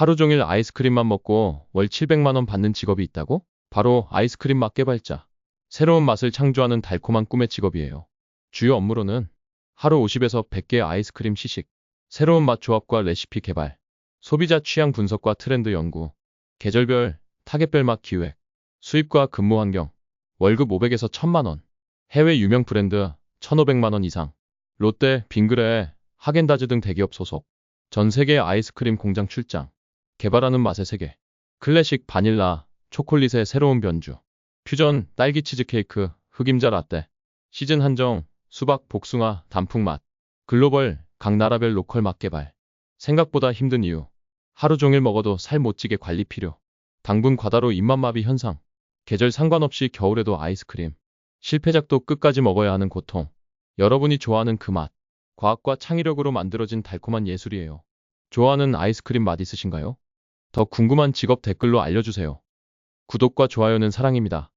하루 종일 아이스크림만 먹고 월 700만 원 받는 직업이 있다고? 바로 아이스크림 맛 개발자. 새로운 맛을 창조하는 달콤한 꿈의 직업이에요. 주요 업무로는 하루 50에서 100개의 아이스크림 시식, 새로운 맛 조합과 레시피 개발, 소비자 취향 분석과 트렌드 연구, 계절별, 타겟별 맛 기획, 수입과 근무 환경, 월급 500에서 1000만 원, 해외 유명 브랜드 1500만 원 이상, 롯데, 빙그레, 하겐다즈 등 대기업 소속, 전 세계 아이스크림 공장 출장, 개발하는 맛의 세계, 클래식 바닐라, 초콜릿의 새로운 변주, 퓨전, 딸기 치즈케이크, 흑임자 라떼, 시즌 한정, 수박, 복숭아, 단풍 맛, 글로벌, 각 나라별 로컬 맛 개발. 생각보다 힘든 이유. 하루 종일 먹어도 살 못 찌게 관리 필요. 당분 과다로 입맛마비 현상. 계절 상관없이 겨울에도 아이스크림. 실패작도 끝까지 먹어야 하는 고통. 여러분이 좋아하는 그 맛. 과학과 창의력으로 만들어진 달콤한 예술이에요. 좋아하는 아이스크림 맛 있으신가요? 더 궁금한 직업 댓글로 알려주세요. 구독과 좋아요는 사랑입니다.